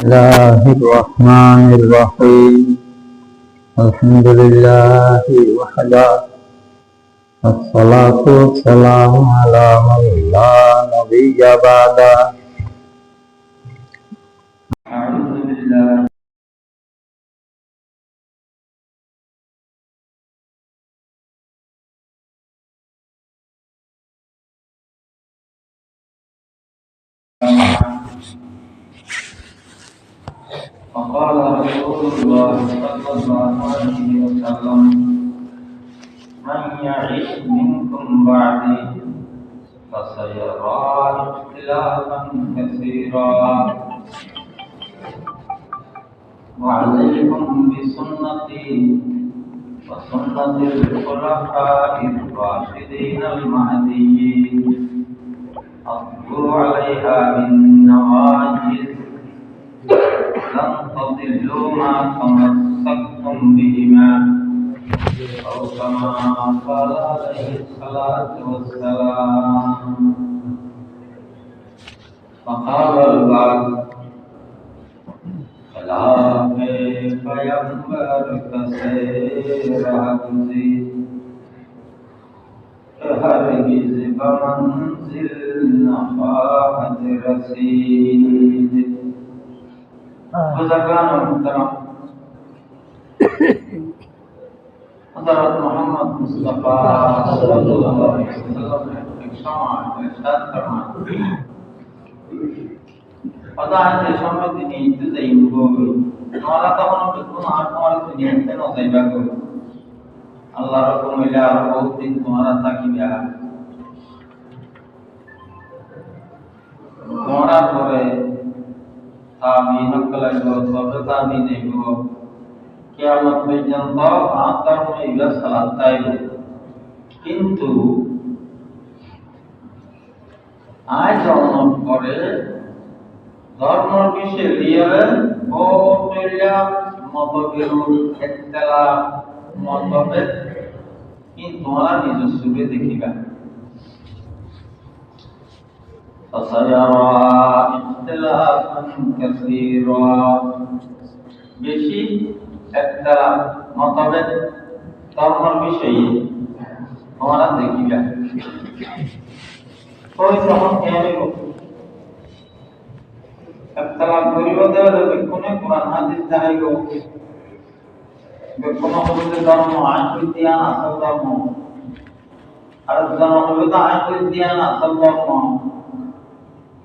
الله الرحمن الرحيم الحمد لله وحده الصلاة والسلام على من لا نبي بعده وقال رسول الله صلى الله عليه وسلم من يعش منكم بعدي فسيرى اختلافا كثيرا. وعليكم بسنتي وسنة الخلفاء الراشدين المهديين أضوا عليها بالنواجذ لن تضلوا ما تمسكتم بهما أو كما قال عليه الصلاة والسلام فقال البعض كيف ينبغي سير همزي كهرجز بمنزل نفاحة رسيد হযরত মুহাম্মদ মুস্তাফা সাল্লাল্লাহু আলাইহি ওয়াসাল্লাম এক সময় ইরশাদ ফরমান অর্থাৎ যে সময় তিনি ইতু যাইব তোমরা তখন কোন আত্মার তিনি এতে না যাইবা গো। আল্লাহ রকম ইলা বহুত দিন তোমরা থাকিবা। তোমরা পরে আমি হকলাইব তবে আমি নেব কিয়ামত পর্যন্ত আত্মার মহিলা সালাত চাইব কিন্তু আজ জন্ম করে ধর্ম বিষয়ে লিয়ারে ও তৈলা মতবিরোধ একতলা মতভেদ কিন্তু তোমরা নিজস্বকে দেখিবা فسيرى اختلافا كثيرا বেশি একটা মতভেদ ধর্মের বিষয়ে তোমরা দেখিবা ওই তখন কেমন একতলাপ করিব দেওয়া বেক্ষণে কোরআন হাদিস জানাইব বেক্ষণ হইতে ধর্ম আইন বিদ্যান আসল ধর্ম আর ধর্ম হইতে আইন বিদ্যান আসল ধর্ম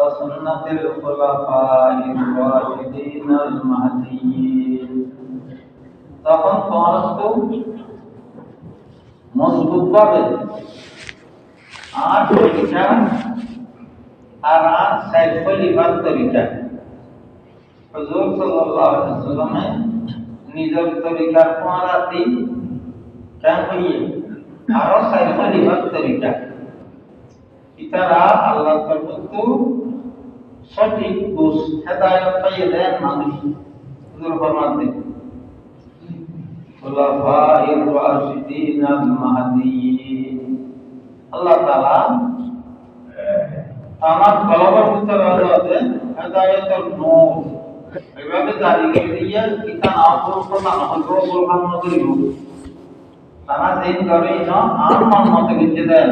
وسنة الخلفاء الراشدين المهديين তখন তোমার তো মজবুত ভাবে আর তরিকা আর আর সাইফল ইবাদ তরিকা হুজুর সাল্লাল্লাহু আলাইহি ওয়াসাল্লামে নিজের তরিকার পরাতি কেন হইয়ে আরো সাইফল ইবাদ তরিকা ইতারা আল্লাহ তরফ সঠিক বুঝ হেদায়ত পাইয়ে দেন মানুষ। ফরমাতে খুলাফায়ে রাশিদিন আল মাহদিয়িন আল্লাহ তাআলা আমার কলবের ভিতরে আছে হেদায়তের নূর। জারি করে দিয়ে কিতান আউট কথা না হলো বলবান না তারা দিন করে না আর মন মতে দেন।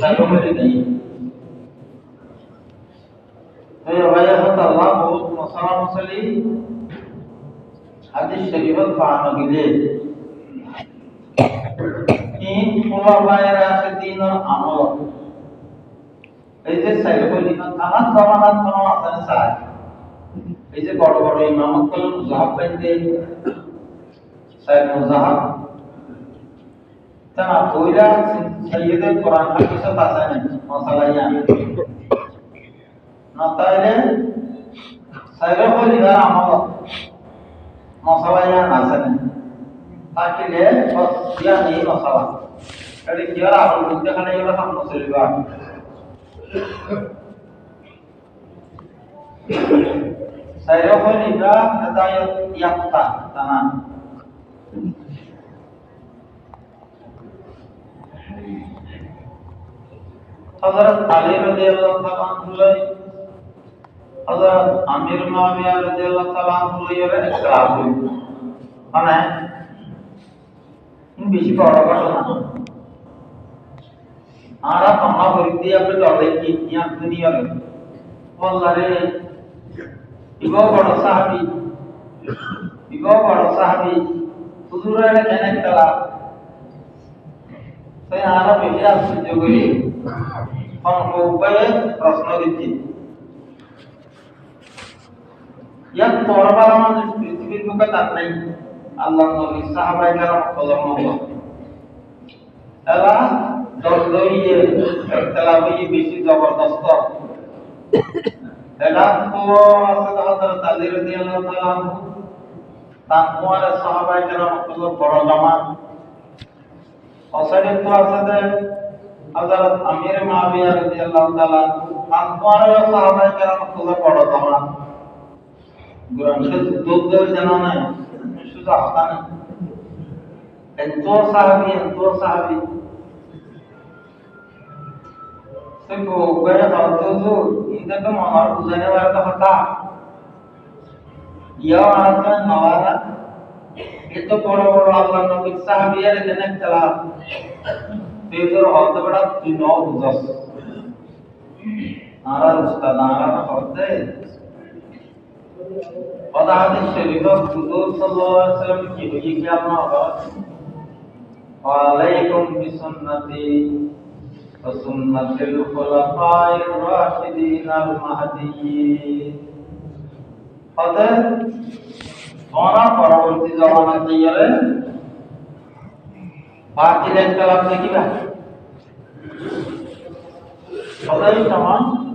তাই বলে দেই। এই যে সাইকেল থানা জমানাত কোনো আছে স্যার এই যে বড় বড় ইমামত কলম মুজাহাব বাইন্দে সাইদ মুজাহাব। তারা বইরা সাইয়েদের কোরআন হাদিসত আছে না? মশলা Natale, saya boleh gak amal, masalahnya nasanya, tapi dia kok dia nih masalah, jadi dia lah, aku udah kena yura sama juga. Saya boleh gak kata yang tak tangan. Hazrat Ali radhiyallahu anhu হযরত আমির মুআবিয়া রাদিয়াল্লাহু তাআলা এর ইসলাম মানে in বেশি বড় ঘটনা আর আমরা বলি আপনি লড়াই কি ইয়া বললারে বড় সাহাবী। বড় সাহাবী। হুজুরের কেন একটা তাই বেশি করি। প্রশ্ন দিচ্ছি। ইয়াক তরবার আমাদের পৃথিবীর বুকে তার নাই আল্লাহ নবী সাহাবাই কারাম কলম এলা দলদইয়ে একতলাবই বেশি জবরদস্ত। এলা তো আছে হযরত আলী রাদিয়াল্লাহু তাআলা তারপর সাহাবাই বড় জামাত। আছে খুব বড় दोन जणांना सुद्धा हाताने तो साहबी आणि तो साहबी. सिर्फ़ गया था तो जो इधर का माहौल गुजरने वाला था हटा यह वाला था नवारा ये तो बड़ा बड़ा अल्लाह ने कुछ साहबी है लेकिन एक चला तो इधर होता बड़ा चुनाव गुजर आरा रिश्ता आरा ना होता है কথা শরীফ হুজুর সাল্লাল্লাহু আলাইহি ওয়াসাল্লাম কি বলি কি আলাইকুম বিসুন্নতি ওয়া সুন্নাতিল খুলাফায়ে রাশিদিন আল মাহদিয়্যিন অতএব তোমরা পরবর্তী জমানা তৈয়ারে বাতিলের তলাপ দেখিবা সদাই সমান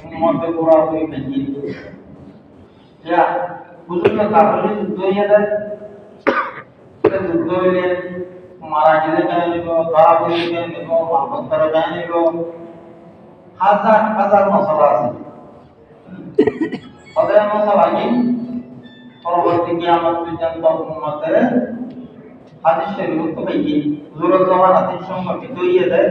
পুরা হই বেজি ইয়া বুঝুন কাফের যুদ্ধ হইয়া দেয় এটা যুদ্ধ হইলে মারা গেলে কেন নিব, ধরা পড়লে কেন নিব করে কেন নিব? হাজার হাজার মশলা আছে। ওদের মশলা কি? পরবর্তী কিয়ামত পর্যন্ত উম্মতের হাদিস শরীফ তো ভাই হুজুরের জামান হাদিস সংগঠিত হইয়ে দেয়।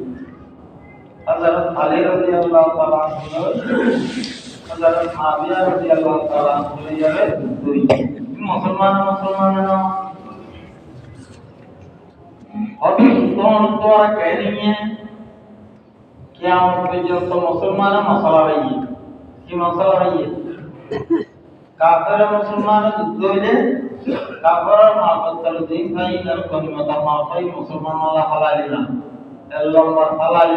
হযরত আলী রাদিয়াল্লাহু তাআলা আনহু হযরত মাবিয়া রাদিয়াল্লাহু তাআলা আনহু ইয়ারে দুই মুসলমান মুসলমান না अभी दोनों द्वारा कह रही हैं क्या পর্যন্ত মুসলমান মশলা হইয়ে কি মশলা হইয়ে কাফের মুসলমান যুদ্ধ হইলে কাফের মাহবত করে দিন ভাই তার কলিমাতা মাফাই মুসলমান আল্লাহ হালালি না লম্বা হালালি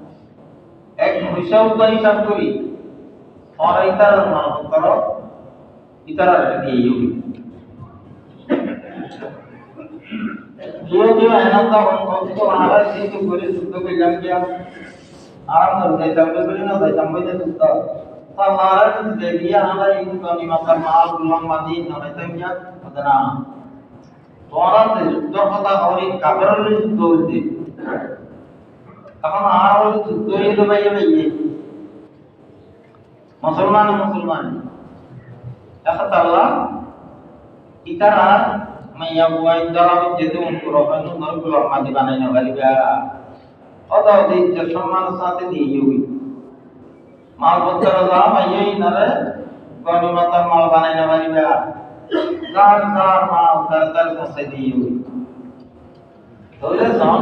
এক হিসাব তো হিসাব করি তোমার ইতার মালপত্র ইতারা দিয়ে যাবে जो जो है ना तो हम तो हमारा जी तो पूरे शुद्ध में लग गया आराम कर दे तब भी ना दे तब भी तो तो हमारा तो दे दिया हमारा इन तो नहीं मतलब माल गुलाम मदीन ना तो क्या बदना তোমারা যে যুদ্ধ কথা হরি কাবরের যুদ্ধ হইতে এখন আর ওই যুদ্ধ পাইয়ে পাইয়ে মুসলমান মুসলমান। এখন তাল্লা ইতারা মাইয়া বুয়াই দালাম যেতে উনকো রফানু নরগুলো মাদি বানাই না বালিবা অদা দি যে সম্মান সাথে দিয়ে হই মাল পত্র যা মাইয়াই নারে গনি মাতা মাল বানাই না বালিবা যার যার মাল তার তার কাছে দিয়ে হই তাহলে জান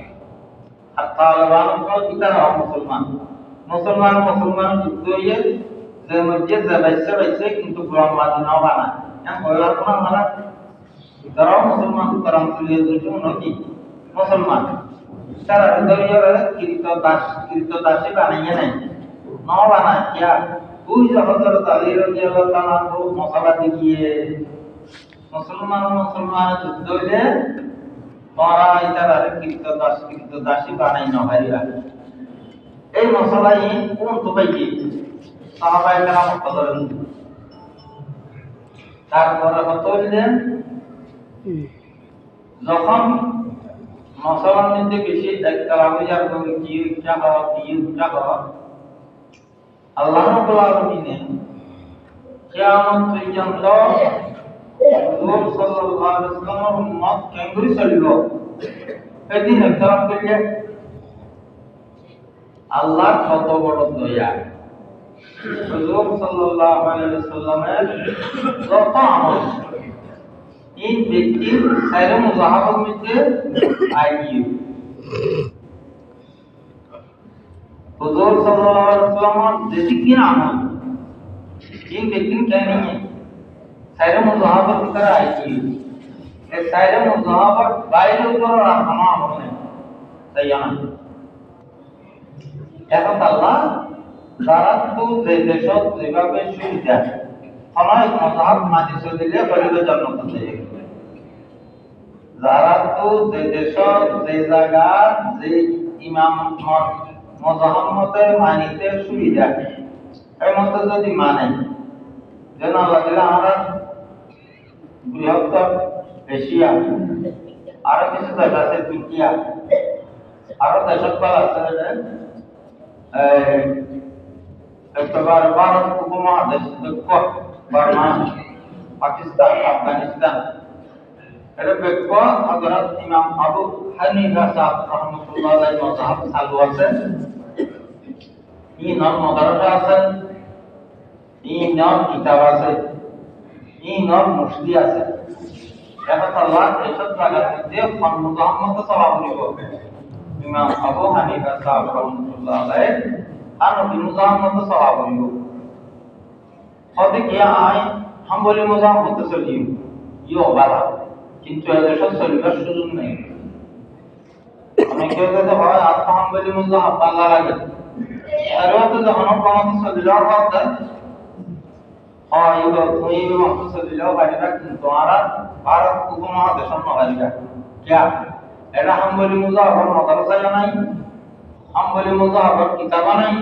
আর তালেবান কল ইতারা মুসলমান। মুসলমান মুসলমান যুদ্ধ হয়ে যে মধ্যে যে বাইসে বাইসে কিন্তু গোলাম মাদিনাও বানায়। হ্যাঁ বলার কোনো আমরা তারাও মুসলমান উত্তরাঞ্চলীয় দুটো নাকি মুসলমান। তারা হৃদয় কীর্ত দাস কীর্ত দাসে বানাইয়ে নাই। ন বানায় কিয়া ওই যে হজরত আলী রাদিয়াল্লাহু মশলা দেখিয়ে। মুসলমান মুসলমান যুদ্ধ হইলে তোরা ইতারা কীর্ত দাস কীর্ত দাসী বানাই ন ভাইরা এই মশলা ই কোন তো পাইছি সাহাবায়ে কেরাম কদরেন তারপরে হতো যে যখন মশলার মধ্যে বেশি একতলাবিজার করে কি উচ্চা হওয়া কি উচ্চা হওয়া আল্লাহ রাব্বুল আলামিনে কিয়ামত পর্যন্ত হুজুর সাল্লাল্লাহু আলাইহি ওয়াসাল্লামের উম্মত কেমন চলিব এদিন একতলাপ করলে আল্লাহ কত বড় দয়া হুজুর সাল্লাল্লাহু আলাইহি ওয়াসাল্লামের যত আমল এই ব্যক্তির সাইরে মুজাহাবার মধ্যে আইয়ু হুজুর সাল্লাল্লাহু আলাইহি ওয়াসাল্লাম যেদিকে আমল এই ব্যক্তির কেন নেই যে যে যে মানিতে সুবিধা এই মতো যদি মানে যেন দিলে আমরা বৃহত্তর এশিয়া আরও কিছু দেশ আছে তুর্কিয়া আরও দেশত পাল আছে একেবারে ভারত উপমহাদেশ দক্ষ বার্মা পাকিস্তান আফগানিস্তান এটা ব্যাখ্য হযরত ইমাম আবু হানিফা সাহেব রাহমাতুল্লাহ আলাইহি মাযহাব চালু আছে ই নর মাদ্রাসা আছে ই নর কিতাব আছে ই নর মুফতি আছে। এটা আল্লাহ এসব জায়গার মধ্যে মুহাম্মদ সাল্লাল্লাহু আলাইহি ইমাম আবু হানিফা সাহেব রাহমাতুল্লাহ আলাইহি আর নবী মুহাম্মদ সাল্লাল্লাহু আলাইহি হতে কি আয় কিন্তু এদেশে চলিবার সুযোগ নেই। অনেকে যদি হয় আত্মহাম বলে লাগে আর যখন কথা মুহাম্মদ সাল্লাল্লাহু আলাইহি কিন্তু আর ভারত উপমহাদেশ নবালিকা क्या এটা হাম বলি মুজাফর মাদ্রাসা নাই হাম মুজাফর কিতাবা নাই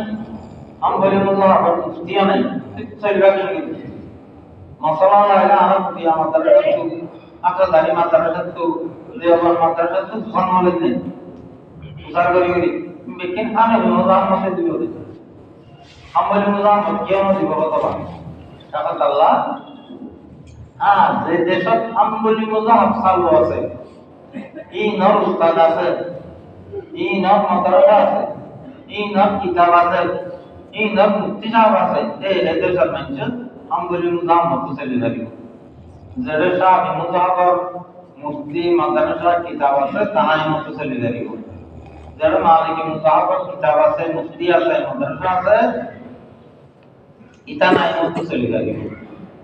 হাম মুজাফর মুফতিয়া নাই চলবা কি মশলা লাইলা আনা পুতিয়া মাদ্রাসা তো আটা মাদ্রাসা তো দেওয়ার মাদ্রাসা তো সম্মানিত নেই উসার করি করি বেকিন খানে মুজাফর মতে দিও দে মুজাফর কেন দিব কথা আল্লাহ আর যে দেশত হাম বলি মুজাফর চালু আছে, ই উস্তাদ আছে, ই মাদ্রাসা আছে, ই কিতাব আছে, ই মুক্তি সাহেব আছে, এই এদের মানুষ আমগুলি মুজাম মতো চলে যাবি যেটা মুজাহর মুফতি, মাদ্রাসা, কিতাব আছে তাহাই মতো চলে যাবি যেটা মালিক মুজাহর কিতাব আছে, মুফতি আছে, মাদ্রাসা আছে ইতা নাই মতো চলে যাবি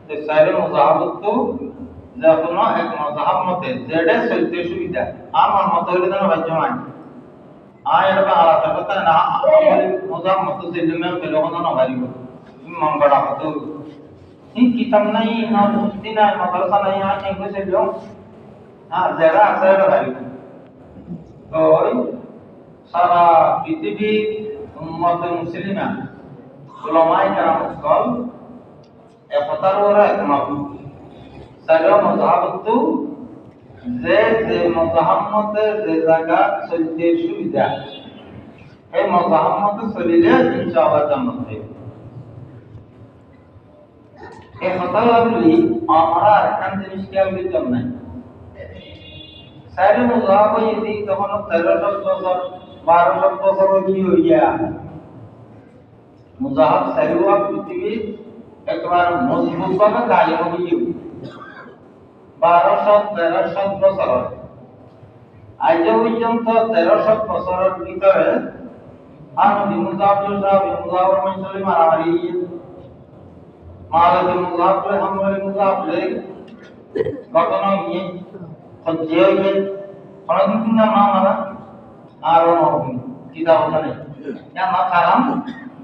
তো সাইরে মুজাহর তো এক মজাহাব মতে যেটা চলতে সুবিধা আমার মত হইলে যেন বাজ্য মানে আয় এটা আলাদা কথা না মজাহাব মত চললে মেয়ে পেলে কোনো না ভারিব। মঙ্গড়া হত এই কিতাব নাই, না মুক্তি নাই, মাদ্রাসা নাই, আর কইছে লিও হ্যাঁ আছে এটা ভারিব। তো সারা পৃথিবী উম্মত মুসলিমা একতার ওরা যে যে যে জায়গা চলতে সুবিধা। এই চলিলে ইনশাআল্লাহ জান্নাত এই আমরা জিনিস খেয়াল করতাম না সাইরে মজাহাব যদি তখন তেরোশো বছর বারোশো বছর কি হইয়া মুজাহাব সাইরুয়া পৃথিবীর একবার মজবুত ভাবে কায়ে হইয়া বারোশো তেরোশো বছর আজ পর্যন্ত তেরোশো বছরের ভিতরে আর বিমুজাবুল সাহেব বিমুজাবুল মৈসলি মারামারি মালক বিমুজাবুল হামলে বিমুজাবুল ঘটনা গিয়ে হচ্ছে হইয়ে কোনদিন কিন্তু না মারা আর কিতাব ওখানে না কালাম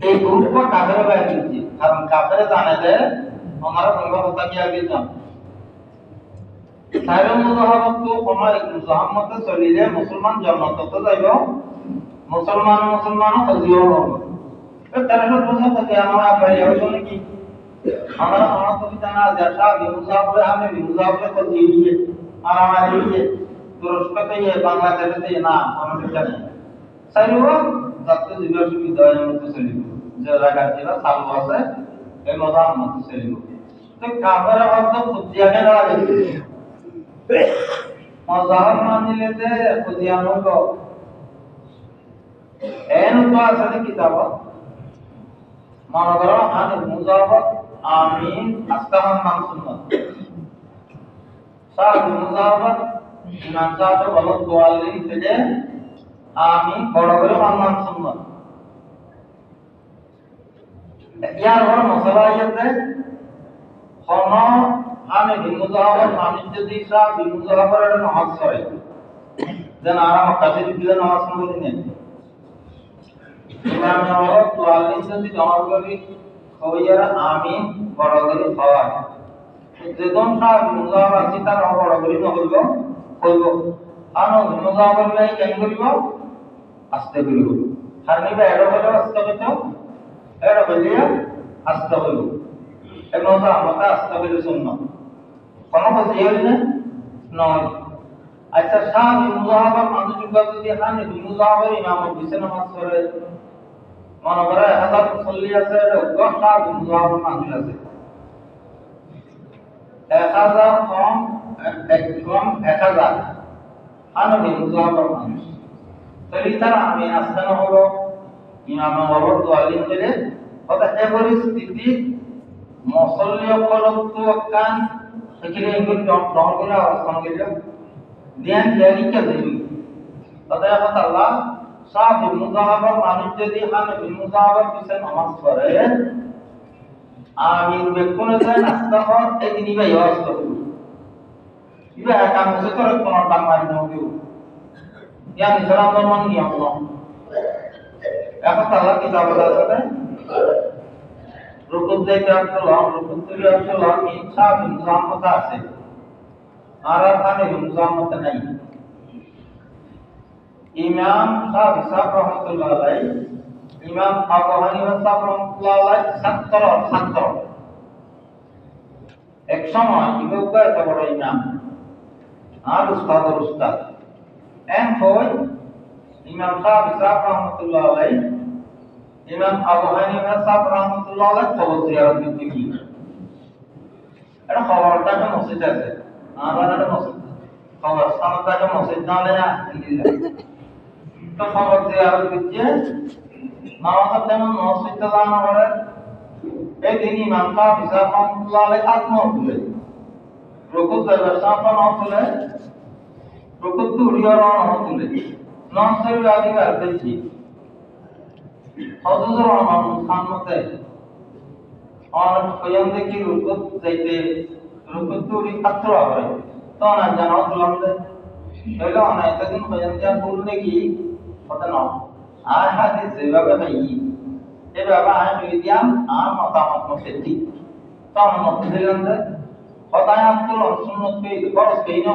এই গ্রুপটা কাফের বাইরে দিচ্ছে কারণ কাফের জানে যে আমরা কথা কি আগে যান সাইরে মুজাহাবত সময় মুজাহামতে চলিলে মুসলমান জন্মত যাইব। মুসলমান মুসলমান হজিও হবে। তেরোশো বছর থেকে আমরা বাইরে হইল নাকি? আমরা আমার কবিতা না দেখা বিমুজাবলে আমি বিমুজাবলে তো দিয়ে আর আমার দিয়ে তুরস্কতে বাংলাদেশে না আমাদের জানি সাইরো যাতে সুবিধা হয় মতো চলিব যে জায়গা যেটা চালু আছে এই মুজাহামত চলিব তো কাফের অর্থ খুঁজিয়াকে লাগে মজাহাব মানিলে যে খুঁজিয়ানো গো এন তো আছে কিতাব মনে করো আমি মুজাহাবত আমিন, আস্তাহান নাম সুন্নত। মুজাহাবত ইমাম সাহেব বলো দোয়ালিন থেকে আমি বড় করে মানলাম সুন্নত ইয়ার বড় মশলা কোন আমি বিমুজাহাবত মানুষ যদি পড়ে যেন আরাম কাছে দিলে নওয়াজ তোয়াল্লিশ যদি করি আমিন বড় করে সাহেব মুজাহাব আছে তার বড় করে নহইব হইব মুজাহাবার ভাই কেন করিব আস্তে করিব আর নিবে এড়ো বলে আস্তে করতে এড়ো বলে আস্তে করিব এখন তো আমরা আস্তে করিব শুননা কোনো কথা হইল নয়। আচ্ছা শাহ মুজাহাবার মানুষ যদি হান মুজাহাবার ইমাম দিছে নামাজ পড়ে। মনে করে হাজার মুসল্লি আছে, দশ শাহ মুজাহাবার মানুষ আছে। এক হাজার কম, এক কম এক হাজার। আনবি মুজাহাবার মানুষ। তাহলে তারা আমি আস্তানা হলো, ইমাম হলো দোয়ালিন করে অর্থাৎ এ পরিস্থিতি মুসল্লি অকলত্ব কান, সেখানে এগুলো গ্রহণ করে অবস্থান করে ধ্যান জ্ঞানীকে দেবী। তাদের কথা আল্লাহ সাহ মুজাহাবার মানুষ যদি হান মুজাহাবার পিছনে নামাজ পড়ে আমি বেকুনে যায় নাস্তা হওয়ার ইবা একা মুসে করে কোনো টান মারি ইসলাম ধর্ম নিয়ম ন এখন তালা কিতাব আছে রুকুত যাইতে আসলাম রুকুত তুলে আসলাম ইচ্ছা ইনসাম কথা আছে আর খানে ইনসাম মত নাই ইমাম সাহেব ইসাব রহমতুল্লাহ আলাই ইমাম আবু হানিফা সাহেব রহমতুল্লাহ আলাই ছাত্র ছাত্র এক সময় এত বড় ইমাম আর উস্তাদ উস্তাদ এম হয় ইমাম সাহেব ইসাব রহমতুল্লাহ আলাই ইমাম আবু হানিফা সাহেব রহমতুল্লাহ আলাই খবর জিয়ারত করতে গিয়ে এটা খবরটা একটা মসজিদ আছে। আমার একটা মসজিদ খবর স্থানটা একটা মসজিদ না হলে না তো খবর জিয়ারত করছে নামাজের তেমন মসজিদটা জানা করে এই দিন ইমাম সাহেব ইসাব রহমতুল্লাহ আলাই আত্ম তুলে রকুত ব্যবস্থা ন তুলে রকুত উড়িয়ে রওনা তুলে নন সরি আদি করতেছি হজুর রহমান খান মতে আর কয়ন দেখি রুকুত যাইতে, রুকুত তুলি ছাত্র হবে। তো না জানো তুলাম দে না, এতদিন কয়ন যা বললে কি? কথা না আর হাদিস যেভাবে ভাই এভাবে আমি বলি দিয়াম, আর মতামত মতে ঠিক। তো আমার মত দিলাম দে কথায় আব্দুল সুন্নত পেয়ে বরস পেয়ে না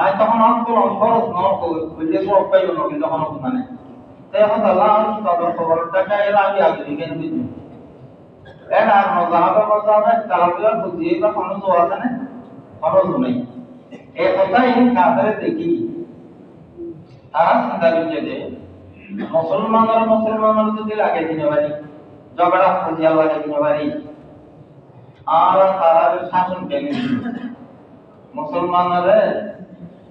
আয় তখন আপ তো খরচ ন কইলে সব পাইল না, কিন্তু তখন মানে। এখন আল্লাহ উস্তাদের খবরটা কায়ের আগে আগে দিকে দিচ্ছি এটা বুঝিয়ে বা কোনো তো আছে না কোনো নেই। কথাই দেখি? তারা চিন্তা করছে যে যদি লাগে দিনে ঝগড়া, খুঁজিয়া লাগে দিনে আর তারা শাসন কেন মুসলমানের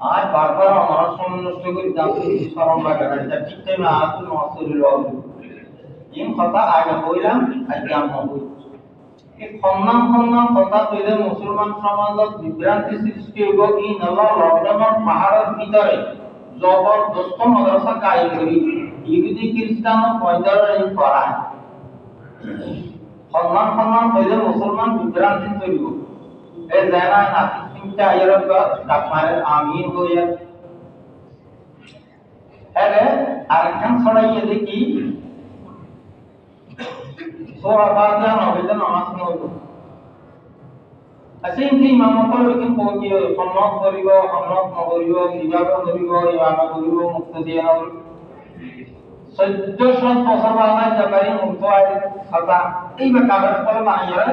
আর বারবার আমার সময় নষ্ট করে যাতে স্মরণ লাগে না এটা ঠিক টাইমে আতুল নসরুল ইন কথা আগে কইলাম আজকে আমরা হই এই সন্মান সন্মান কথা কইলে মুসলমান সমাজত বিভ্রান্তি সৃষ্টি হইব ই নলা? লকডাউনৰ পাহাৰৰ ভিতৰে জবৰদস্ত মাদ্রাসা কায়েম কৰি ইহুদি পইণ্টাৰৰ এই পঢ়ায়। সন্মান সন্মান কইলে মুসলমান বিভ্রান্তি তৈরি এই জানা নাতি চিন্তা আয়ার ডাকমারে আমিন হইয়া এরে আরেকখান ছড়াইয়ে দেখি। সোরা ফাতিহা নবীতে নামাজ নইব আছে ইনকি ইমামতৰ লেকিন পঢ়ি সন্মত কৰিব সন্মত নকৰিব কীভাবে কৰিব ইমামে কৰিব মুক্তদিয়ে নকৰিব চৈধ্যশ বছর বাংলায় জাপারি মুক্ত আয় খাতা এই বা কাগজ করে বানাইয়া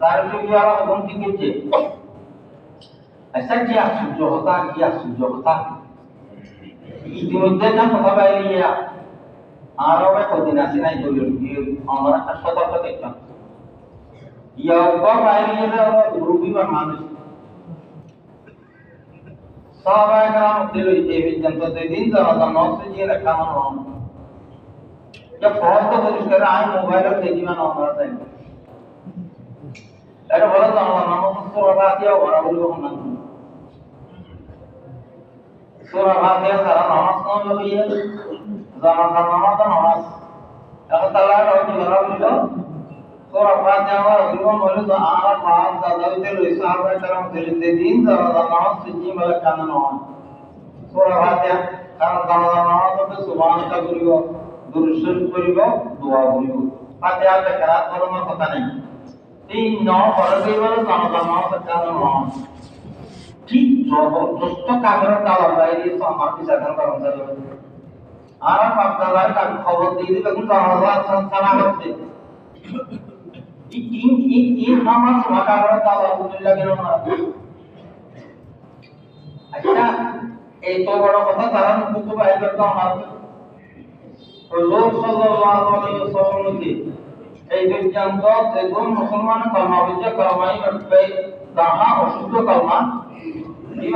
তার যদি আর এখন করছে আচ্ছা কি আশ্চর্য হতা কি আশ্চর্য হতা ইতিমধ্যে না কথা বাইরিয়া, আরও কদিন আসি নাই বলি আমার একটা সতর্ক দেখতাম। ইয়া বাইরে রবিবার মানুষ। সবাই গ্রাম দিল এই পর্যন্ত দিন যাওয়া নষ্ট দিয়ে রেখা মনে যে ফোন তো পরিষ্কার আমি মোবাইলে দেখি মানে আমরা তাই এটা বলো তো আমার নাম সুরা ভাতিয়া ওরা বলব না। সুরা ভাতিয়া তারা নামাজ না লইয়ে জানাজার নামাজ নামাজ। এখন তারা রহি ওরা বলল সুরা ভাতিয়া আমার বলব বলে তো আমার মা দাদা লইছে আর ভাই তারা দিলে দিন জানাজার নামাজ সিজি মেলে কানে নয় সুরা ভাতিয়া কারণ জানাজার নামাজ হতে সুবহানাল্লাহ করিব দুরুদ করিব দোয়া করিব ফাতিহা কেরাত করার কথা নাই। এই ন ফরজে বলে জানাজার নামাজ কানে নয় জবরদস্ত কাগর কালার বাইরে আমার বিচার কর্মচারী আর আপনারা তাকে খবর দিয়ে দিবে কিন্তু কালার বুঝে লাগে না আচ্ছা এই তো বড় কথা তারা আমার এই মুসলমান কর্মাই অশুদ্ধ কর্মা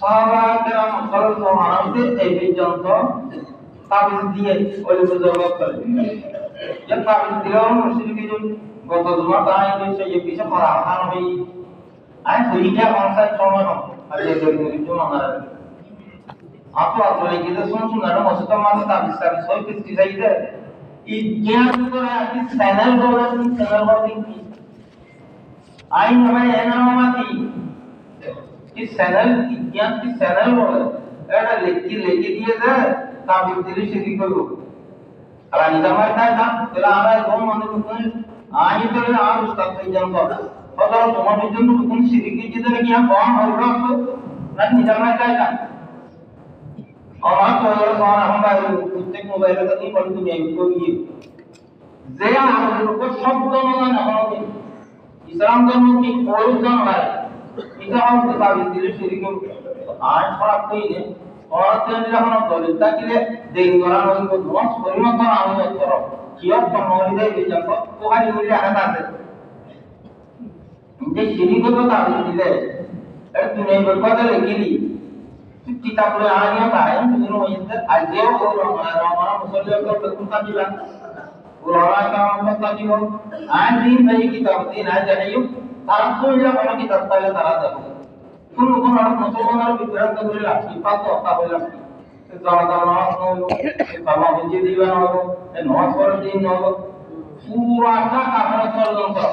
সাহাবাহাম সাল্লাল্লাহু আলাইহি এই পর্যন্ত তাবিজ দিয়ে ওই বুজুর্গ করে। যে তাবিজ দিলেও যে গত জমা তাই হইছে যে পিছে পড়া আহান হই আই হইয়া মানুষের সময় কি চ্যানেল বিজ্ঞান কি চ্যানেল বলে এটা লিখি লিখে দিয়ে দেয় তা বিদ্যুৎ শিখি করব আর নিজামার তাই না তাহলে আমরা এরকম মনে করতেন আমি তো আর উস্তাদ হয়ে যাব অথবা তোমাদের জন্য কোন শিখি যেতে কি কম রাখতো না নিজামার তাই না আমার তো এর সমান এখন বাইরে প্রত্যেক মোবাইলে তো এই বলে তুমি আমি করি যে আমাদের উপর শব্দ না এখন ইসলাম ধর্ম কি প্রয়োজন হয় এটা আমাকে দাবি দিলে সেদিকে আজ খারাপ কইলে অরাতেন যখন দলিত থাকিলে দেই করা কো নস পরিণত আমি অক্ষর কিয় কমরি দেই বিজক কোহানি মিলে হাত আছে যে সিরি কত দাবি দিলে এর তুমি বকতে লিখিলি কিতাব আনিয়া পায় তুমি হইতে আজেও ওর রমনা মুসলিম কো বেকুন কাজিলা ulama kamu kata jiwa anjing dari kitab din aja ayo তারা কইলা কোন কিতাব তাইলে তারা দেব কোন কোন আর মুসলমানের বিভ্রান্ত করে রাখি পাতো তা হইলা যারা যারা নামাজ নলো বাবা বুঝিয়ে দিবে না হলো এ নামাজ পড়ে দিন নলো পুরাটা কাফের ষড়যন্ত্র।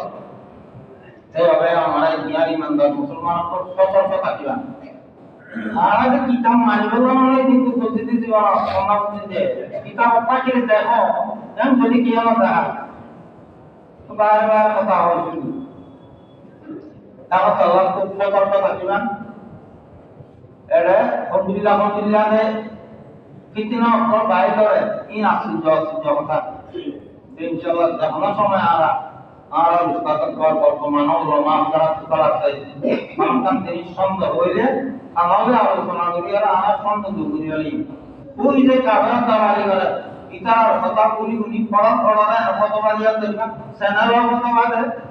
এইভাবে আমরা না মানে বারবার কথা হয় তারপর আল্লাহ খুব সতর্ক থাকিবেন এটা আলহামদুলিল্লাহ আলহামদুলিল্লাহ ফিতিনা অক্ষর বাইর করে ইন আশ্চর্য আশ্চর্য কথা ইনশাআল্লাহ যখন সময় আরা, আর উস্তাদ কর বর্তমান আমাদের আলোচনা না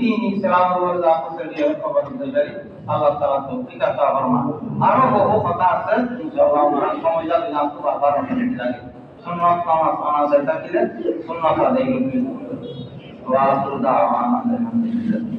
দিন ইসলাম জাত সেড়িয়ে খবর দিতে পারি আল্লাহ তাআলা তৌফিক আতা ফরমা আরও বহু কথা আছে, ইনশাআল্লাহ আমরা সময় যাবে না তো বারবার অনেক লাগে সুন্নাত নামাজ নামাজ এটা কিলে সুন্নাত আদায় করবে ওয়া আখিরু দাওয়ানা আলহামদুলিল্লাহ।